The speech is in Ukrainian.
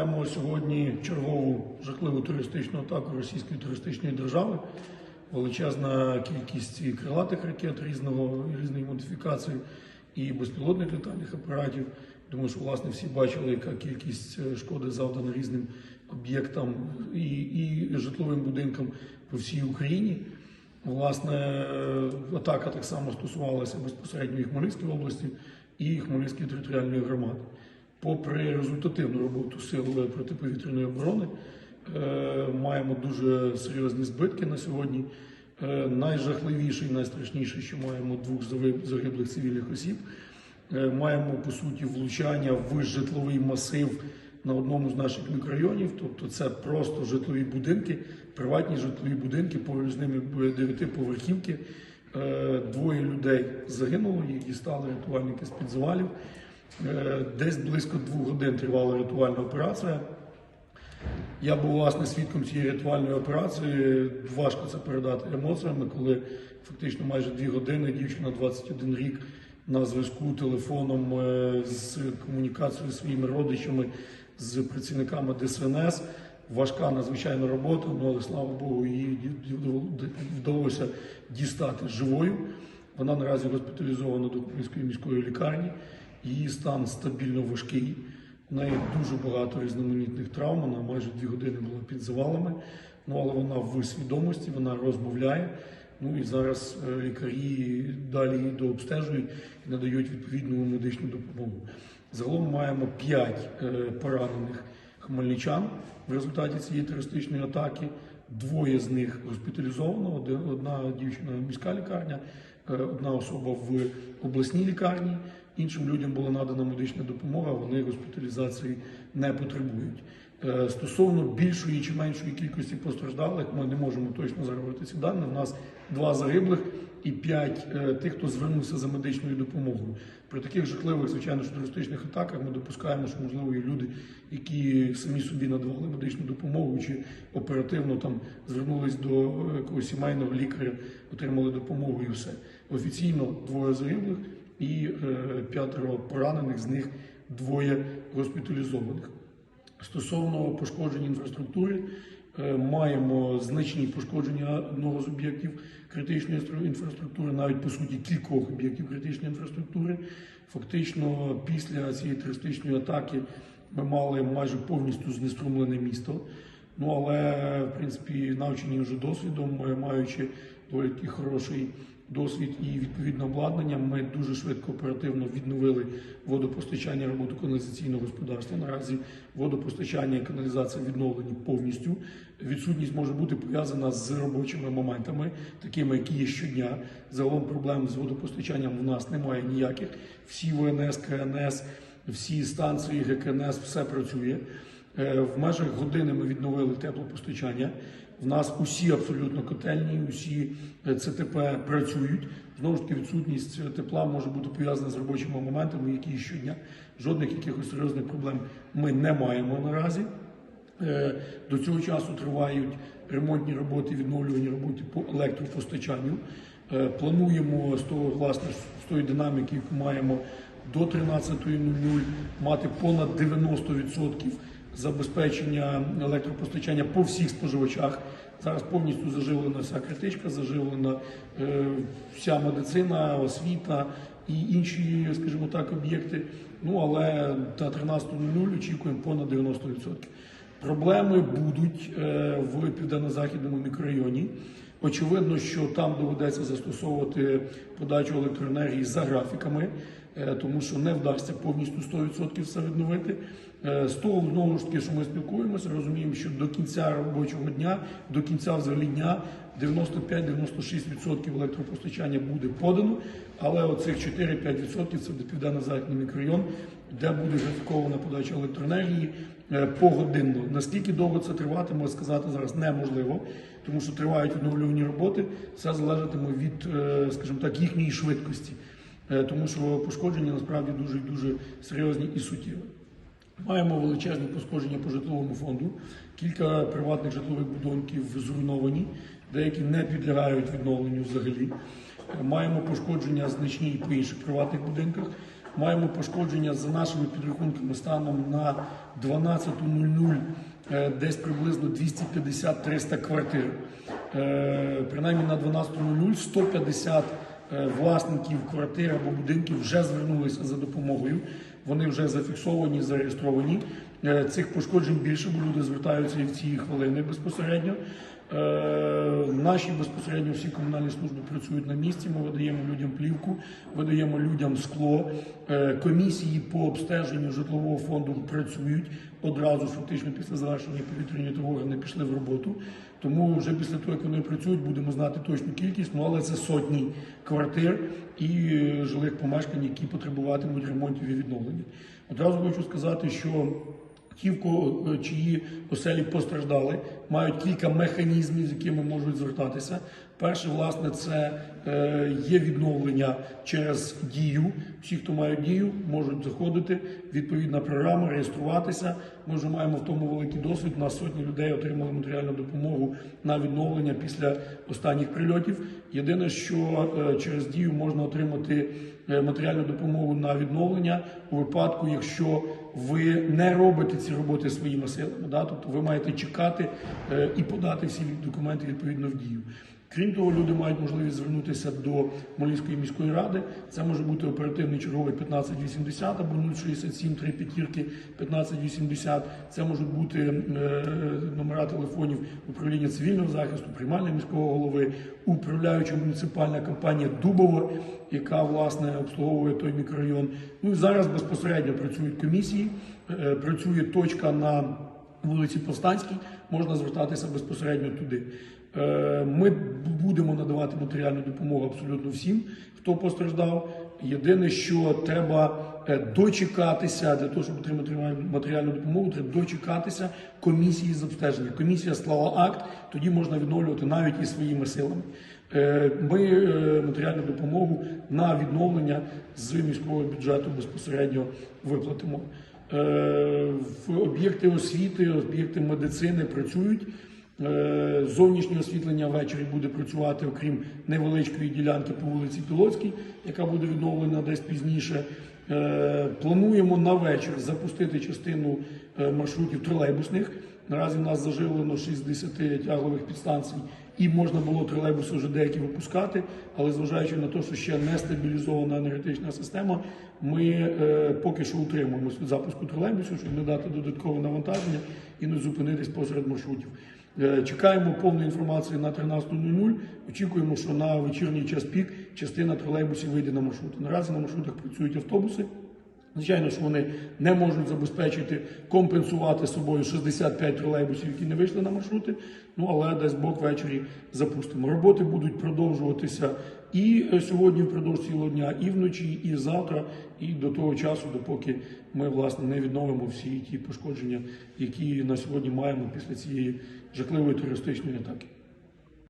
Маємо сьогодні чергову жахливу туристичну атаку російської туристичної держави. Величезна кількість крилатих ракет різного різної модифікації і безпілотних літальних апаратів. Думаю, що власне всі бачили, яка кількість е, шкоди завдана різним об'єктам і, і житловим будинкам по всій Україні. Власне, е, атака так само стосувалася безпосередньо і Хмельницької області і Хмельницької територіальної громади. Попри результативну роботу сил протиповітряної оборони, е, маємо дуже серйозні збитки на сьогодні. Е, Найжахливіше і найстрашніше, що маємо двох загиблих цивільних осіб. Е, Маємо по суті влучання в житловий масив на одному з наших мікрорайонів. Тобто це просто житлові будинки, приватні житлові будинки, поруч з ними дев'ятиповерхівки. Двоє людей загинуло, їх дістали рятувальники з-під завалів. Е, Десь близько двох годин тривала рятувальна операція. Я був власне свідком цієї рятувальної операції. Важко це передати емоціями, коли фактично майже дві години дівчина 21 рік на зв'язку телефоном е, з комунікацією зі своїми родичами, з працівниками ДСНС. Важка надзвичайна робота, ну, але слава Богу, її вдалося дістати живою. Вона наразі госпіталізована до Хмельницької міської лікарні. Її стан стабільно важкий. В неї дуже багато різноманітних травм. Вона майже дві години була під завалами. Ну але вона в свідомості, вона розмовляє. Ну і зараз е, лікарі далі її дообстежують і надають відповідну медичну допомогу. Загалом маємо п'ять е, поранених хмельничан в результаті цієї терористичної атаки. Двоє з них госпіталізовано. Одна дівчина міська лікарня, е, одна особа в обласній лікарні. Іншим людям була надана медична допомога, вони госпіталізації не потребують. Е, Стосовно більшої чи меншої кількості постраждалих, ми не можемо точно зараз ці дані. У нас два загиблих і п'ять е, тих, хто звернувся за медичною допомогою. При таких жахливих, звичайно, ж, терористичних атаках ми допускаємо, що можливо є люди, які самі собі надавали медичну допомогу чи оперативно там звернулись до е, якогось сімейного лікаря, отримали допомогу і все. Офіційно двоє загиблих і е, п'ятеро поранених, з них двоє госпіталізованих. Стосовно пошкоджень інфраструктури, е, маємо значні пошкодження одного з об'єктів критичної інфраструктури, навіть по суті кількох об'єктів критичної інфраструктури. Фактично, після цієї терористичної атаки ми мали майже повністю знеструмлене місто. Ну але в принципі навчені вже досвідом, маючи доволі хороший досвід і відповідне обладнання, ми дуже швидко оперативно відновили водопостачання роботу каналізаційного господарства. Наразі водопостачання і каналізація відновлені повністю. Відсутність може бути пов'язана з робочими моментами, такими, які є щодня. Загалом проблем з водопостачанням в нас немає ніяких. Всі ВНС, КНС, всі станції ГКНС, все працює. Е, В межах години ми відновили теплопостачання. В нас усі абсолютно котельні, усі е, ЦТП працюють. Знову ж таки, відсутність е, тепла може бути пов'язана з робочими моментами, які щодня. Жодних якихось серйозних проблем ми не маємо наразі. Е, До цього часу тривають ремонтні роботи, відновлювані роботи по електропостачанню. Плануємо з того, власне, з тої динаміки, яку маємо до 13.00 мати понад 90% забезпечення електропостачання по всіх споживачах. Зараз повністю заживлена вся критичка, заживлена е, вся медицина, освіта і інші, скажімо так, об'єкти. Ну але на 13.00 очікуємо понад 90%. Проблеми будуть е, в південно-західному мікрорайоні. Очевидно, що там доведеться застосовувати подачу електроенергії за графіками, тому що не вдасться повністю 100% все відновити. Е, З того знову ж таки, що ми спілкуємося, розуміємо, що до кінця робочого дня, до кінця взагалі дня 95-96% електропостачання буде подано, але оцих 4-5% це південно-західний мікрорайон, де буде графікована подача електроенергії е, погодинно. Наскільки довго це триватиме, сказати зараз неможливо, тому що тривають відновлювані роботи. Все залежатиме від, е, скажімо так, їхньої швидкості, Е, тому що пошкодження насправді дуже дуже серйозні і суттєві. Маємо величезні пошкодження по житловому фонду. Кілька приватних житлових будинків зруйновані, деякі не підлягають відновленню взагалі. Маємо пошкодження значні по інших приватних будинках. маємо пошкодження за нашими підрахунками станом на 12.00 е, десь приблизно 250-300 квартир. Е, Принаймні на 12.00 150 е, власників квартир або будинків вже звернулися за допомогою. Вони вже зафіксовані, зареєстровані. Е, Цих пошкоджень більше, бо люди звертаються і в ці хвилини безпосередньо. Е, Наші безпосередньо всі комунальні служби працюють на місці. Ми видаємо людям плівку, видаємо людям скло. Е, Комісії по обстеженню житлового фонду працюють одразу, фактично після завершення повітряної тривоги вони пішли в роботу. Тому вже після того, як вони працюють, будемо знати точну кількість. Ну але це сотні квартир і жилих помешкань, які потребуватимуть ремонтів і відновлення. Одразу хочу сказати, що Ті, е, чиї оселі постраждали, мають кілька механізмів, з якими можуть звертатися. Перше, власне, це е, є відновлення через дію. Всі, хто мають дію, можуть заходити. Відповідна програма, реєструватися. Ми вже маємо в тому великий досвід. У нас сотні людей отримали матеріальну допомогу на відновлення після останніх прильотів. Єдине, що е, через дію можна отримати матеріальну допомогу на відновлення у випадку, якщо ви не робите ці роботи своїми силами. Да? Тобто ви маєте чекати е, і подати всі документи відповідно в дію. Крім того, люди мають можливість звернутися до Молівської міської ради. Це може бути оперативний черговий 1580 або 067 3 п'ятірки 1580. Це можуть бути е, номера телефонів управління цивільного захисту, приймальня міського голови, управляюча муніципальна компанія Дубово, яка власне обслуговує той мікрорайон. Ну і зараз безпосередньо працюють комісії, е, працює точка на вулиці Повстанській, можна звертатися безпосередньо туди. Е, Ми будемо надавати матеріальну допомогу абсолютно всім, хто постраждав. Єдине, що треба е, дочекатися для того, щоб отримати матеріальну допомогу, треба дочекатися комісії з обстеження. Комісія склала акт, тоді можна відновлювати навіть і своїми силами. Е, Ми матеріальну допомогу на відновлення з міського бюджету безпосередньо виплатимо. Е, В об'єкти освіти, об'єкти медицини працюють. Е, Зовнішнє освітлення ввечері буде працювати, окрім невеличкої ділянки по вулиці Пілоцькій, яка буде відновлена десь пізніше. Е, Плануємо на вечір запустити частину маршрутів тролейбусних. Наразі в нас заживлено 60 тяглових підстанцій, і можна було тролейбуси вже деякі випускати. Але зважаючи на те, що ще не стабілізована енергетична система, ми е, поки що утримуємося від запуску тролейбусів, щоб не дати додаткове навантаження і не зупинитись посеред маршрутів. Е, Чекаємо повну інформацію на 13.00. Очікуємо, що на вечірній час пік частина тролейбусів вийде на маршрути. Наразі на маршрутах працюють автобуси. Звичайно, що вони не можуть забезпечити компенсувати собою 65 тролейбусів, які не вийшли на маршрути. Ну але десь Бог ввечері запустимо. Роботи будуть продовжуватися і е, сьогодні впродовж цілого дня, і вночі, і завтра, і до того часу, допоки ми власне не відновимо всі ті пошкодження, які на сьогодні маємо після цієї жахливої терористичної атаки.